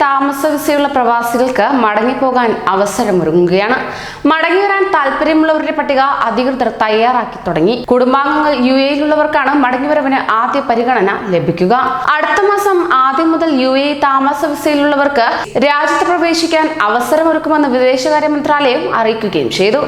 താമസ വിസയുള്ള പ്രവാസികൾക്ക് മടങ്ങിപ്പോകാൻ അവസരമൊരുങ്ങുകയാണ്. മടങ്ങി വരാൻ താല്പര്യമുള്ളവരുടെ പട്ടിക അധികൃതർ തയ്യാറാക്കി തുടങ്ങി. കുടുംബാംഗങ്ങൾ യു എയിലുള്ളവർക്കാണ് മടങ്ങിവരവിന് ആദ്യ പരിഗണന ലഭിക്കുക. അടുത്ത മാസം ആദ്യം മുതൽ യു എ താമസ വിസയിലുള്ളവർക്ക് രാജ്യത്ത് പ്രവേശിക്കാൻ അവസരമൊരുക്കുമെന്ന് വിദേശകാര്യ മന്ത്രാലയം അറിയിക്കുകയും ചെയ്തു.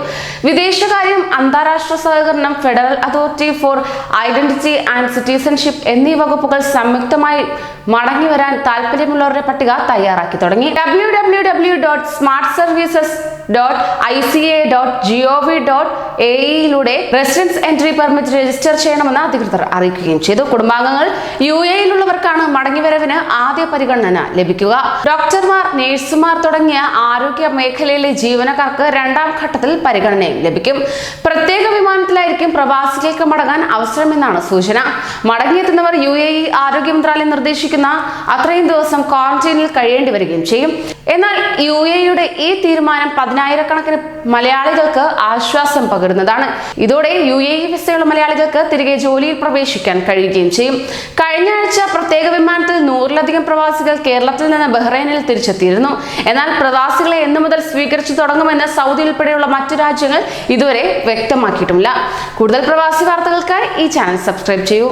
വിദേശകാര്യം അന്താരാഷ്ട്ര സഹകരണം federal authority for identity and citizenship എന്നീ വകുപ്പുകൾ സംയുക്തമായി മടങ്ങിവരാൻ താല്പര്യമുള്ളവരുടെ പട്ടിക തയ്യാറാക്കി തുടങ്ങി. W W W dot smart services dot I C A dot G O V dot A ഇയിലൂടെ residence entry permit register ചെയ്യണമെന്ന് അധികൃതർ അറിയിക്കുകയും ചെയ്തു. കുടുംബാംഗങ്ങൾ യു എയിലുള്ളവർക്കാണ് മടങ്ങിവരവിന് ആദ്യ പരിഗണന ലഭിക്കുക. ഡോക്ടർമാർ നഴ്സുമാർ തുടങ്ങിയ ആരോഗ്യ മേഖലയിലെ ജീവനക്കാർക്ക് രണ്ടാം ഘട്ടത്തിൽ പരിഗണനയും ലഭിക്കും. പ്രത്യേക വിമാനത്തിലായിരിക്കും പ്രവാസികൾക്ക് മടങ്ങാൻ അവസരമെന്നാണ് സൂചന. മടങ്ങിയെത്തുന്നവർ യു എ ഇ ആരോഗ്യ മന്ത്രാലയം നിർദ്ദേശിക്കുന്ന അത്രയും ദിവസം ക്വാറന്റൈനിൽ കഴിയേണ്ടി വരികയും ചെയ്യും. എന്നാൽ യു എ ഇയുടെ ഈ തീരുമാനം പതിനായിരക്കണക്കിന് മലയാളികൾക്ക് ആശ്വാസം പകരുന്നതാണ്. ഇതോടെ യു എ ഇ വിസയുള്ള മലയാളികൾക്ക് തിരികെ ജോലിയിൽ പ്രവേശിക്കാൻ കഴിയുകയും ചെയ്യും. കഴിഞ്ഞ ആഴ്ച പ്രത്യേക വിമാനത്തിൽ നൂറിലധികം പ്രവാസികൾ കേരളത്തിൽ നിന്ന് ബഹ്റൈനിൽ തിരിച്ചെത്തിയിരുന്നു. എന്നാൽ പ്രവാസികളെ എന്നു മുതൽ സ്വീകരിച്ചു തുടങ്ങുമെന്ന് സൗദി ഉൾപ്പെടെയുള്ള മറ്റു രാജ്യങ്ങൾ ഇതുവരെ വ്യക്തമാക്കിയിട്ടുമില്ല കൂടുതൽ പ്രവാസി വാർത്തകൾക്കായി ഈ ചാനൽ സബ്സ്ക്രൈബ് ചെയ്യൂ.